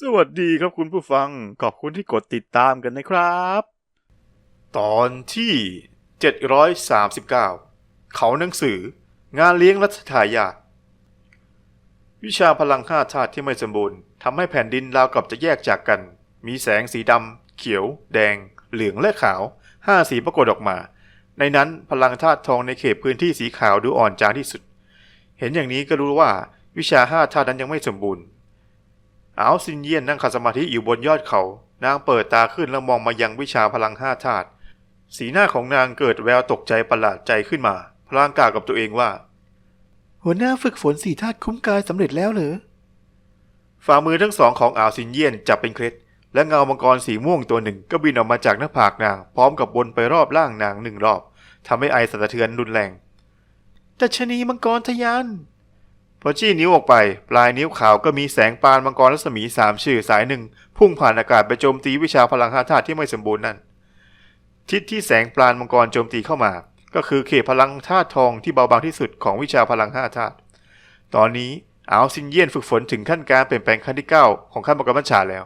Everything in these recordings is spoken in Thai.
สวัสดีครับคุณผู้ฟัง ขอบคุณที่กดติดตามกันนะครับ ตอนที่ 739 เขาหนังสืองานเลี้ยงรัชทายาทวิชาพลังห้าธาตุที่ไม่สมบูรณ์ทำให้แผ่นดินราวกับจะแยกจากกัน มีแสงสีดำเขียว แดง เหลืองและขาวห้าสีปรากฏออกมา ในนั้นพลังธาตุทองในเขตพื้นที่สีขาวดูอ่อนจางที่สุด เห็นอย่างนี้ก็รู้ว่าวิชาห้าธาตุนั้นยังไม่สมบูรณ์ เอาซินเยียนนั่งขัดสมาธิอยู่บนยอดเขา นางเปิดตาขึ้นแล้วมองมายังวิชาพลังห้าธาตุ สีหน้าของนางเกิดแววตกใจประหลาดใจขึ้นมา พลางกล่าวกับตัวเองว่า หัวหน้าฝึกฝนสี่ธาตุคุ้มกายสำเร็จแล้วเหรอ ฝ่ามือทั้งสองของอ่าวซินเยียนจับเป็นเคล็ด และเงามังกรสีม่วงตัวหนึ่งก็บินออกมาจากหน้าผากนาง พร้อมกับวนไปรอบร่างนางหนึ่งรอบทำให้ไอสั่นสะเทือนรุนแรง ดัชนีมังกรทะยาน พอจี้นิ้วออกไป ปลายนิ้วขาวก็มีแสงปานมังกรรัศมีสามชื่อสายหนึ่ง พุ่งผ่านอากาศไปโจมตีวิชาพลังธาตุที่ไม่สมบูรณ์นั่น ทิศที่แสงปาณมังกรโจมตีเข้ามา ก็คือเขตพลังธาตุทองที่เบาบางที่สุดของวิชาพลังห้าธาตุตอนนี้อาวซินเยียนฝึกฝนถึงขั้นการเปลี่ยนแปลงขั้นที่ 9 ของขั้นมังกรบัญชาแล้ว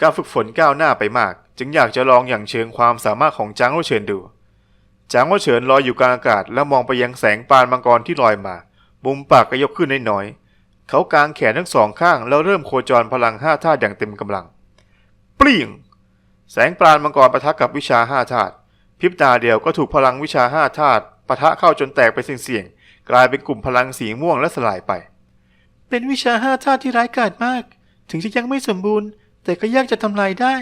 การฝึกฝนก้าวหน้าไปมาก จึงอยากจะลองอย่างเชิงความสามารถของจางโอเฉินดู จางโอเฉินลอยอยู่กลางอากาศแล้วมองไปยังแสงปานมังกรที่ลอยมา มุมปากก็ยกขึ้นน้อยๆเขากางแขนทั้งสองข้างแล้วเริ่มโคจรพลังห้าธาตุอย่างเต็มกำลังเปลี่ยงแสงปราณมังกรปะทะกับวิชาห้าธาตุพริบตาเดียวก็ถูกพลังวิชาห้าธาตุปะทะเข้าจนแตกไปเสี่ยงๆกลายเป็นกลุ่มพลังสีม่วงและสลายไป เป็นวิชาห้าธาตุที่ร้ายกาจมาก ถึงจะยังไม่สมบูรณ์ แต่ก็ยากจะทำลายได้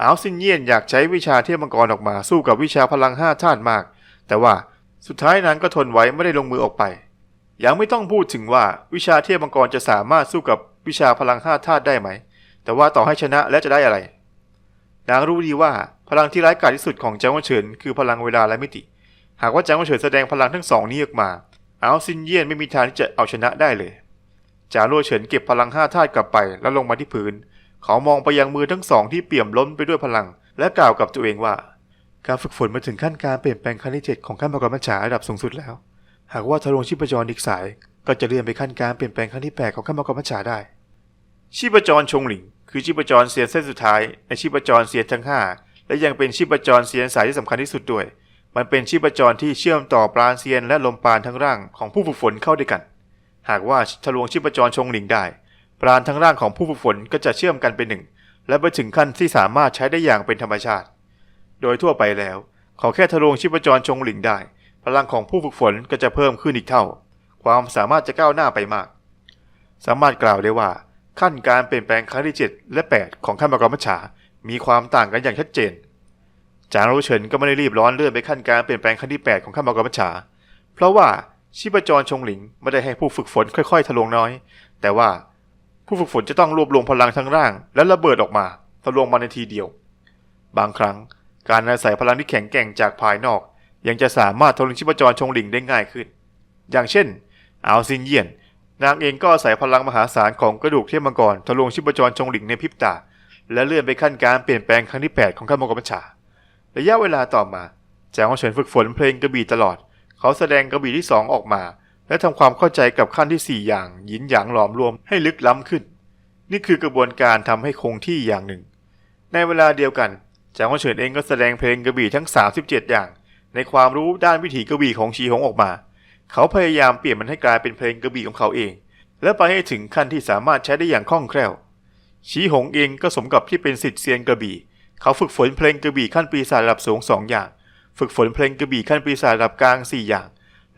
อาวซินเยียนอยากใช้วิชาเทพมังกรออกมาสู้กับวิชาพลังห้าธาตุมาก แต่ว่า สุดท้ายนั้นก็ทนไว้ไม่ได้ลงมือออกไป ยังไม่ต้องพูดถึงว่าวิชาเทพมังกรจะสามารถสู้กับวิชาพลังห้าธาตุได้ไหม แต่ว่าต่อให้ชนะแล้วจะได้อะไร นางรู้ดีว่าพลังที่ร้ายกาจที่สุดของจางหวเฉินคือพลังเวลาและมิติ หากว่าจางหวเฉินแสดงพลังทั้งสองนี้ออกมาอาซินเยียนไม่มีทางที่จะเอาชนะได้เลย จางโลเฉินเก็บพลังห้าธาตุกลับไปแล้วลงมาที่พื้น เขามองไปยังมือทั้งสองที่เปี่ยมล้นไปด้วยพลัง และกล่าวกับตัวเองว่า การฝึกฝนมาถึงขั้นการเปลี่ยนแปลงขั้นที่เจ็ดของขั้นมังกรมัจฉาระดับสูงสุดแล้ว หากว่าทะลวงชีพจรอีกสาย ก็จะเลื่อนไปขั้นการเปลี่ยนแปลงขั้นที่แปดของขั้นมังกรมัจฉาได้ ชีพจรชงหลิง คือชีพจรเสียนเส้นสุดท้ายในชีพจรเสียนทั้งห้าและยังเป็นชีพจรเสียนสายที่สำคัญที่สุดด้วย มันเป็นชีพจรที่เชื่อมต่อปราณเซียนและลมปราณทั้งร่างของผู้ฝึกฝนเข้าด้วยกัน หากว่าทะลวงชีพจรชงหลิงได้ ปราณทั้งร่างของผู้ฝึกฝนก็จะเชื่อมกันเป็นหนึ่งและไปถึงขั้นที่สามารถใช้ได้อย่างเป็นธรรมชาติ โดยทั่วไปแล้ว ขอแค่ทะลวงชีพจรชงหลิงได้ พลังของผู้ฝึกฝนก็จะเพิ่มขึ้นอีกเท่า ความสามารถจะก้าวหน้าไปมาก สามารถกล่าวได้ว่า ขั้นการเปลี่ยนแปลงครั้งที่ 7 และ 8 ของขั้นมังกรมัจฉามีความต่างกันอย่างชัดเจน จางรู้เฉินก็ไม่ได้รีบร้อนเลื่อนไปขั้นการเปลี่ยนแปลงขั้นที่ 8 ของขั้นมังกรมัจฉาเพราะว่าชีพจรชงหลิงไม่ได้ให้ผู้ฝึกฝนค่อยๆ ทะลวงน้อย แต่ว่าผู้ฝึกฝนจะต้องรวบรวมพลังทั้งร่าง และระเบิดออกมาทะลวงมาในทีเดียว บางครั้ง การอาศัยพลังที่แข็งแกร่งจากภายนอก ยังจะสามารถทะลวงชีพจรชงหลิงได้ง่ายขึ้น อย่างเช่นอาวซินเยียน นางเองก็อาศัยพลังมหาศาลของกระดูกเทพมังกรทะลวงชีพจรชงหลิงในพริบตา และเลื่อนไปขั้นการเปลี่ยนแปลงครั้งที่ 8 ของขั้นมังกรบัญชา ระยะเวลาต่อมาจางวเฉินฝึกฝนเพลงกระบี่ตลอด เขาแสดงกระบี่ที่ 2 ออกมา และทำความเข้าใจกับขั้นที่ 4 อย่างยินหยางหลอมรวมให้ลึกล้ำขึ้น นี่คือกระบวนการทำให้คงที่อย่างหนึ่ง ในเวลาเดียวกัน จางฮวเฉินเองก็แสดงเพลงกระบี่ทั้ง 37 อย่าง ในความรู้ด้านวิถีกระบี่ของชีหงออกมา เขาพยายามเปลี่ยนมันให้กลายเป็นเพลงกระบี่ของเขาเอง และไปให้ถึงขั้นที่สามารถใช้ได้อย่างคล่องแคล่ว ชีหงเองก็สมกับที่เป็นสิทธิ์เซียนกระบี่ เขาฝึกฝนเพลงกระบี่ขั้นปีศาจระดับสูงสองอย่าง ฝึกฝนเพลงกระบี่ขั้นปีศาจระดับกลางสี่อย่าง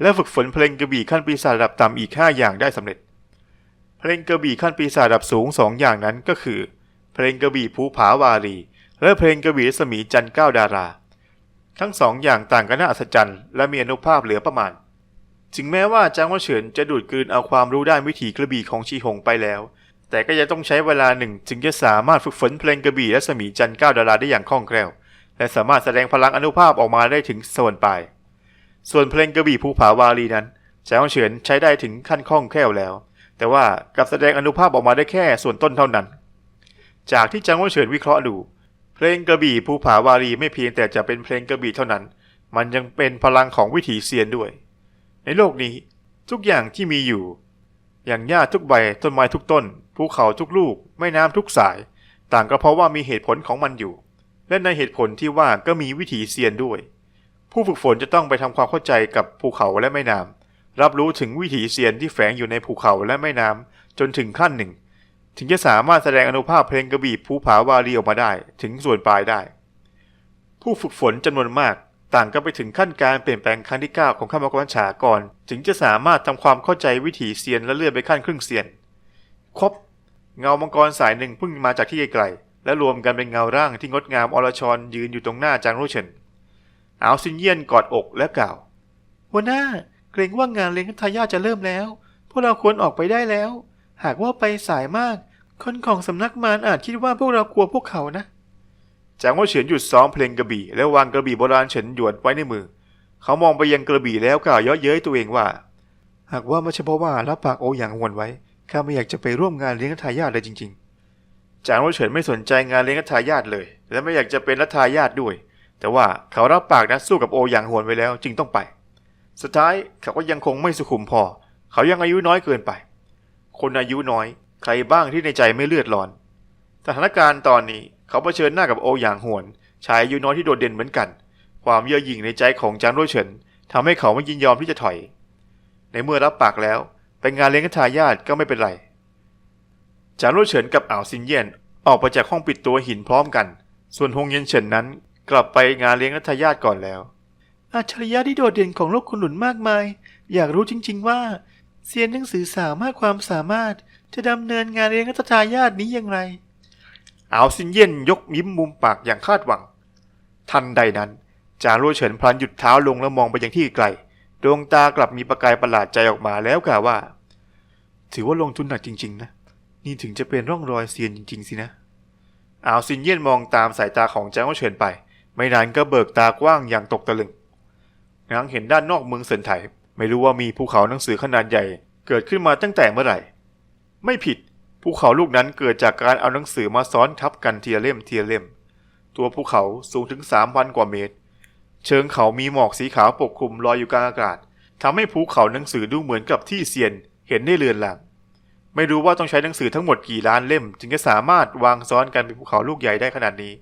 และฝึกฝนเพลงกระบี่ขั้นปีศาจระดับต่ำอีกห้าอย่างได้สำเร็จ เพลงกระบี่ขั้นปีศาจระดับสูงสองอย่างนั้นก็คือ เพลงกระบี่ภูผาวารี และเพลงกระบี่รัศมีจันก้าดารา ทั้งสองอย่างต่างกันน่าอัศจรรย์และมีอนุภาพเหลือประมาณ ถึงแม้ว่าจางว่าเฉินจะดูดกลืนเอาความรู้ด้านวิถีกระบี่ของชีหงไปแล้ว แต่ก็ยังต้องใช้เวลาหนึ่งจึงจะสามารถฝึกฝนเพลงกระบี่และสมีจันก้าดาราได้อย่างคล่องแคล่ว และสามารถแสดงพลังอนุภาพออกมาได้ถึงส่วนปลาย ส่วนเพลงกระบี่ภูผาวารีนั้นจางว่าเฉินใช้ได้ถึงขั้นคล่องแคล่วแล้ว แต่ว่ากับแสดงอนุภาพออกมาได้แค่ส่วนต้นเท่านั้น จากที่จางว่าเฉินวิเคราะห์ดู เพลงกระบี่ภูผาวารีไม่เพียงแต่จะเป็นเพลงกระบี่เท่านั้น มันยังเป็นพลังของวิถีเซียนด้วย ในโลกนี้ทุกอย่างที่มีอยู่ อย่างหญ้าทุกใบต้นไม้ทุกต้นภูเขาทุกลูกแม่น้ำทุกสาย ต่างก็เพราะว่ามีเหตุผลของมันอยู่ และในเหตุผลที่ว่าก็มีวิถีเซียนด้วย ผู้ฝึกฝนจะต้องไปทำความเข้าใจกับภูเขาและแม่น้ำรับรู้ถึงวิถีเซียนที่แฝงอยู่ในภูเขาและแม่น้ำจนถึงขั้นหนึ่ง ถึงจะสามารถแสดงอนุภาพเพลงกระบี่ภูผาวารีออกมาได้ ถึงส่วนปลายได้ ผู้ฝึกฝนจำนวนมากต่างก็ไปถึงขั้นการเปลี่ยนแปลงครั้งที่ 9 ของข้ามกรบัญชาก่อน ถึงจะสามารถทำความเข้าใจวิถีเซียนและเลื่อนไปขั้นครึ่งเซียน ครบ เงามังกรสายหนึ่งพุ่งมาจากที่ไกลๆและรวมกันเป็นเงาร่างที่งดงามอรชรยืนอยู่ตรงหน้าจางโรเชนอาวซินเยียนกอดอกและกล่าว หัวหน้า เกรงว่างานเลี้ยงทายาทจะเริ่มแล้ว พวกเราควรออกไปได้แล้ว หากว่าไปสายมาก คนของสำนักมารอาจคิดว่าพวกเรากลัวพวกเขานะจางโรเฉินหยุดซ้อมเพลงกระบี่ แล้ววางกระบี่โบราณเฉินหยวนไว้ในมือ เขามองไปยังกระบี่แล้วกล่าวเยาะเย้ยตัวเองว่า หากว่าไม่ใช่เพราะว่ารับปากโออย่างหวนไว้ข้าไม่อยากจะไปร่วมงานเลี้ยงทายาทเลยจริงจางโรเฉินไม่สนใจงานเลี้ยงรัฐายาทเลย และไม่อยากจะเป็นรัฐายาทด้วย แต่ว่าเขารับปากนัดสู้กับโออย่างโหวนไว้แล้วจึงต้องไป สุดท้ายเขาก็ยังคงไม่สุขุมพอ เขายังอายุน้อยเกินไป คนอายุน้อย ใครบ้างที่ในใจไม่เลือดร้อน สถานการณ์ตอนนี้เขาเผชิญหน้ากับโออย่างหวน ชายอายุน้อยที่โดดเด่นเหมือนกัน ความเย่อหยิ่งในใจของจางโรเฉินทำให้เขาไม่ยินยอมที่จะถอย ในเมื่อรับปากแล้วไปงานเลี้ยงทายาทก็ไม่เป็นไร จางโรเฉินกับอ่าวซินเยียนออกไปจากห้องปิดตัวหินพร้อมกัน ส่วนฮงเย็นเฉินนั้นกลับไปงานเลี้ยงนัทายาทก่อนแล้วอัจฉริยะที่โดดเด่นของโลกคนหนุนมากมาย อยากรู้จริง ๆ ว่า เซียนหนังสือสามากความสามารถจะดำเนินงานเลี้ยงรัตทายาทนี้อย่างไรอาวซินเยียนยกยิ้มมุมปากอย่างคาดหวัง ทันใดนั้น จางโรเฉินพลันหยุดเท้าลงแล้วมองไปยังที่ไกล ดวงตากลับมีประกายประหลาดใจออกมาแล้วกล่าวว่า ถือว่าลงทุนหนักจริง ๆ นะ นี่ถึงจะเป็นร่องรอยเซียนจริง ๆ สินะอาวซินเยียนมองตามสายตาของจางโรเฉินไป ไม่นานก็เบิกตากว้างอย่างตกตะลึงง้างเห็นด้านนอกเมืองเซินไถ ไม่รู้ว่ามีภูเขาหนังสือขนาดใหญ่ เกิดขึ้นมาตั้งแต่เมื่อไหร่ ไม่ผิดภูเขาลูกนั้นเกิดจากการเอาหนังสือมาซ้อนทับกันเทีละเล่มทีละเล่ม ตัวภูเขาสูงถึงสามพันกว่าเมตร เชิงเขามีหมอกสีขาวปกคลุมลอยอยู่กลางอากาศทำให้ภูเขาหนังสือดูเหมือนกับที่เซียนเห็นได้เลือนลางไม่รู้ว่าต้องใช้หนังสือทั้งหมดกี่ล้านเล่ม จึงจะสามารถวางซ้อนกันเป็นภูเขาลูกใหญ่ได้ขนาดนี้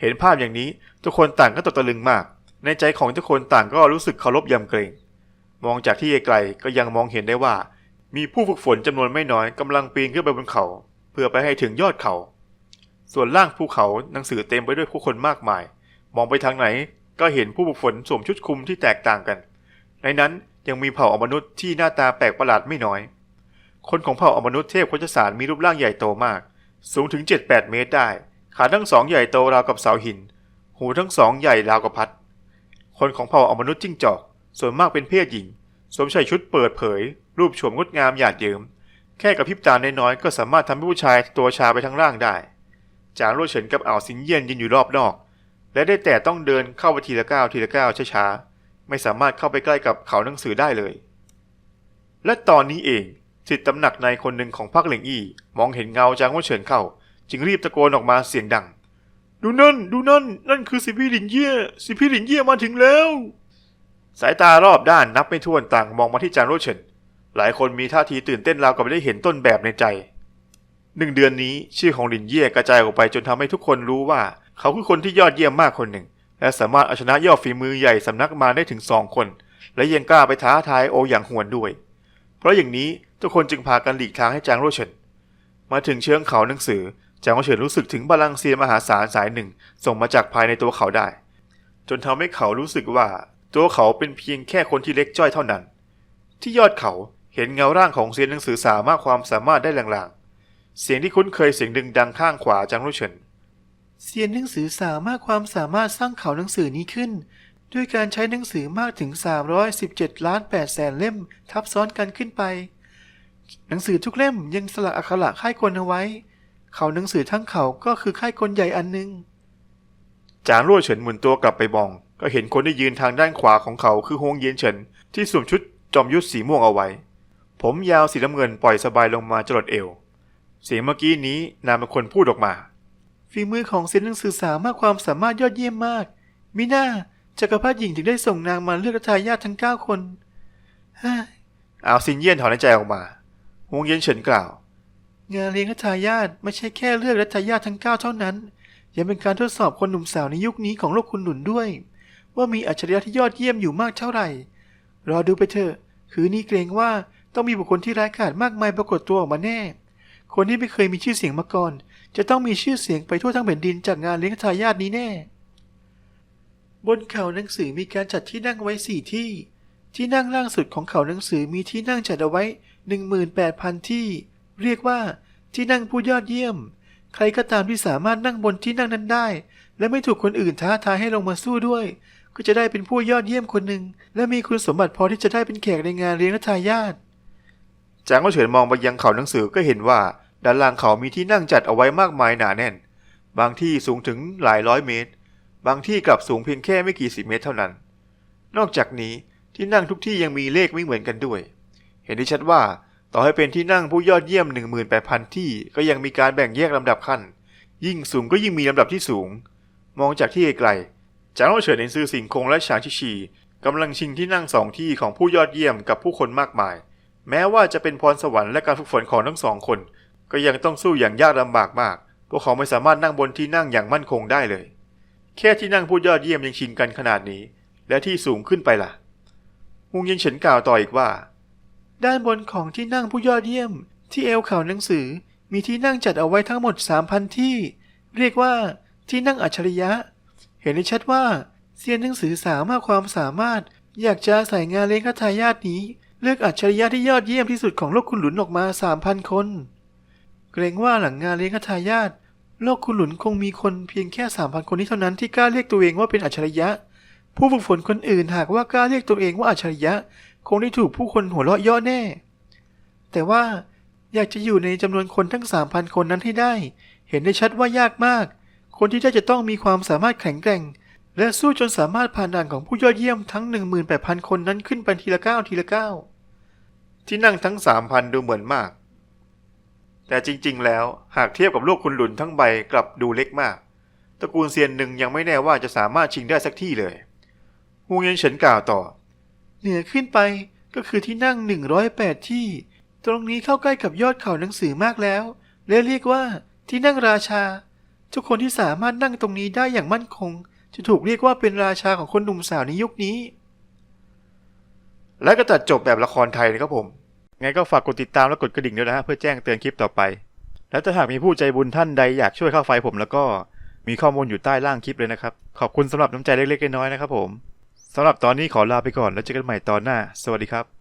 เห็นภาพอย่างนี้ทุกคนต่างก็ตกตะลึงมาก ในใจของทุกคนต่างก็รู้สึกเคารพยำเกรง มองจากที่ไกลๆก็ยังมองเห็นได้ว่า มีผู้ฝึกฝนจำนวนไม่น้อยกำลังปีนขึ้นไปบนเขา เพื่อไปให้ถึงยอดเขา ส่วนล่างภูเขาหนังสือเต็มไปด้วยผู้คนมากมาย มองไปทางไหนก็เห็นผู้ฝึกฝนสวมชุดคลุมที่แตกต่างกัน ในนั้นยังมีเผ่าอมนุษย์ที่หน้าตาแปลกประหลาดไม่น้อย คนของเผ่าอมนุษย์เทพโคจสารมีรูปร่างใหญ่โตมาก สูงถึง 7-8 เมตรได้ ขาทั้งสองใหญ่โตราวกับเสาหิน หูทั้งสองใหญ่ราวกับพัด คนของเผ่าอมนุษย์จิ้งจอก ส่วนมากเป็นเพศหญิง สวมใส่ชุดเปิดเผย รูปโฉมงดงามหยาดเยิ้มแค่กับพริบตาน้อยๆก็สามารถทำให้ผู้ชายตัวชาไปทั้งร่างได้ จางโรเฉินกับอ่าวสิงเยียนยืนอยู่รอบนอก และได้แต่ต้องเดินเข้าไปทีละก้าวทีละก้าวช้าๆ ไม่สามารถเข้าไปใกล้กับเขาหนังสือได้เลย และตอนนี้เองสิทธิตำหนักในคนหนึ่งของพรรคเหลิงอี้มองเห็นเงาจางโรเฉินเข้า จึงรีบตะโกนออกมาเสียงดัง ดูนั่น ดูนั่น นั่นคือสิพี่หลินเย่สิพี่หลินเย่มาถึงแล้ว สายตารอบด้านนับไม่ถ้วนต่างมองมาที่จางโรเฉินหลายคนมีท่าทีตื่นเต้นราวกับไม่ได้เห็นต้นแบบในใจหนึ่งเดือนนี้ชื่อของหลินเย่กระจายออกไปจนทำให้ทุกคนรู้ว่า เขาคือคนที่ยอดเยี่ยมมากคนหนึ่ง และสามารถเอาชนะยอดฝีมือใหญ่สำนักมาได้ถึงสองคน และยังกล้าไปท้าทายโออย่างหวนด้วย เพราะอย่างนี้ทุกคนจึงพากันหลีกทางให้จางโรเฉินมาถึงเชิงเขาหนังสือจางโรเฉินรู้สึกถึงพลังเซียนมหาศาลสายหนึ่ง ส่งมาจากภายในตัวเขาได้ จนทำให้เขารู้สึกว่า ตัวเขาเป็นเพียงแค่คนที่เล็กจ้อยเท่านั้น ที่ยอดเขาเห็นเงาร่างของเซียนหนังสือสามารถความสามารถได้ลางๆ เสียงที่คุ้นเคยเสียงดึงดังข้างขวาจางโรเฉินเซียนหนังสือสามารถความสามารถสร้างเขาหนังสือนี้ขึ้น ด้วยการใช้หนังสือมากถึง 317 ล้าน8แสนเล่มทับซ้อนกันขึ้นไป หนังสือทุกเล่มยังสลักอักขระค่ายกลเอาไว้ เขาหนังสือทั้งเขาก็คือค่ายกลใหญ่อันหนึงจางรั่วเฉินหมุนตัวกลับไปมอง ก็เห็นคนที่ยืนทางด้านขวาของเขาคือฮงเย็นเฉินที่สวมชุดจอมยุทธสีม่วงเอาไว้ ผมยาวสีน้ำเงินปล่อยสบายลงมาจรดเอว เสียงเมื่อกี้นี้นามเป็นคนพูดออกมา ฝีมือของเซนหนังสือสามารถความสามารถยอดเยี่ยมมาก มิน่าจักรพรรดิหญิงถึงได้ส่งนางมาเลือกทายาททั้งเก้าคนเฮ้ยอาวซินเยี่ยนถอนใจออกมาฮวงเย็นเฉินกล่าว งานเลี้ยงทายาทไม่ใช่แค่เลือกรัชทายาททั้งเก้าเท่านั้น ยังเป็นการทดสอบคนหนุ่มสาวในยุคนี้ของโลกคุณหนุนด้วย ว่ามีอัจฉริยะที่ยอดเยี่ยมอยู่มากเท่าไหร่ รอดูไปเถอะ คือนี่เกรงว่าต้องมีบุคคลที่ร้ายกาจมากมายปรากฏตัวออกมาแน่ คนที่ไม่เคยมีชื่อเสียงมาก่อน จะต้องมีชื่อเสียงไปทั่วทั้งแผ่นดินจากงานเลี้ยงทายาทนี้แน่ บนเขาหนังสือมีการจัดที่นั่งไว้สี่ที่ ที่นั่งล่างสุดของเขาหนังสือมีที่นั่งจัดเอาไว้18,000 ที่ เรียกว่าที่นั่งผู้ยอดเยี่ยม ใครก็ตามที่สามารถนั่งบนที่นั่งนั้นได้ และไม่ถูกคนอื่นท้าทายให้ลงมาสู้ด้วย ก็จะได้เป็นผู้ยอดเยี่ยมคนหนึ่งและมีคุณสมบัติพอที่จะได้เป็นแขกในงานเลี้ยงทายาทจางก็เฉินมองไปยังเขาหนังสือก็เห็นว่าด้านล่างเขามีที่นั่งจัดเอาไว้มากมายหนาแน่น บางที่สูงถึงหลายร้อยเมตร บางที่กลับสูงเพียงแค่ไม่กี่สิบเมตรเท่านั้น นอกจากนี้ที่นั่งทุกที่ยังมีเลขไม่เหมือนกันด้วย เห็นได้ชัดว่าต่อให้เป็นที่นั่งผู้ยอดเยี่ยม 18,000 ที่ก็ยังมีการแบ่งแยกลำดับขั้น ยิ่งสูงก็ยิ่งมีลำดับที่สูง มองจากที่ไกล จางก็เฉินเห็นซือสิงคงและฉางชิชีกำลังชิงที่นั่งสองที่ของผู้ยอดเยี่ยมกับผู้คนมากมาย แม้ว่าจะเป็นพรสวรรค์และการฝึกฝนของทั้งสองคน ก็ยังต้องสู้อย่างยากลำบากมาก พวกเขาไม่สามารถนั่งบนที่นั่งอย่างมั่นคงได้เลย แค่ที่นั่งผู้ยอดเยี่ยมยังชิงกันขนาดนี้ และที่สูงขึ้นไปล่ะฮุงยินเฉินกล่าวต่ออีกว่า ด้านบนของที่นั่งผู้ยอดเยี่ยม ที่เอวเขาหนังสือมีที่นั่งจัดเอาไว้ทั้งหมด3,000ที่ เรียกว่าที่นั่งอัจฉริยะ เห็นได้ชัดว่าเซียนหนังสือสาวมากความสามารถ อยากจะใส่งานเลี้ยงคทายาทนี้ เลือกอัจฉริยะที่ยอดเยี่ยมที่สุดของโลกคุณหลุนออกมา3,000คน เกรงว่าหลังงานเลี้ยงคทายาทโลกคุณหลุนคงมีคนเพียงแค่3,000คนนี้เท่านั้นที่กล้าเรียกตัวเองว่าเป็นอัจฉริยะ ผู้ฝึกฝนคนอื่นหากว่ากล้าเรียกตัวเองว่าอัจฉริยะ คงได้ถูกผู้คนหัวเราะย่อแน่ แต่ว่าอยากจะอยู่ในจำนวนคนทั้ง3,000คนนั้นให้ได้ เห็นได้ชัดว่ายากมาก คนที่ได้จะต้องมีความสามารถแข็งแกร่ง และสู้จนสามารถผ่านด่านของผู้ยอดเยี่ยมทั้ง 18,000 คนนั้นขึ้นไปทีละก้าวทีละก้าวที่นั่งทั้งสามพันดูเหมือนมาก แต่จริงๆ แล้วหากเทียบกับโลกคุณหลุนทั้งใบกลับดูเล็กมาก ตระกูลเซียนหนึ่งยังไม่แน่ว่าจะสามารถชิงได้สักที่เลยฮวงเย็นเฉินกล่าวต่อ เหนือขึ้นไปก็คือที่นั่ง 108 ที่ ตรงนี้เข้าใกล้กับยอดเขาหนังสือมากแล้วและเรียกว่าที่นั่งราชา ทุกคนที่สามารถนั่งตรงนี้ได้อย่างมั่นคง จะถูกเรียกว่าเป็นราชาของคนหนุ่มสาวในยุคนี้ และก็ตัดจบแบบละครไทยนะครับผม ไงก็ฝากกดติดตามและกดกระดิ่งด้วยนะฮะเพื่อแจ้งเตือนคลิปต่อไป และถ้าหากมีผู้ใจบุญท่านใดอยากช่วยเข้าไฟผมแล้วก็มีข้อมูลอยู่ใต้ล่างคลิปเลยนะครับ ขอบคุณสำหรับน้ำใจเล็กๆน้อยๆนะครับผมสำหรับตอนนี้ขอลาไปก่อนแล้วเจอกันใหม่ตอนหน้า สวัสดีครับ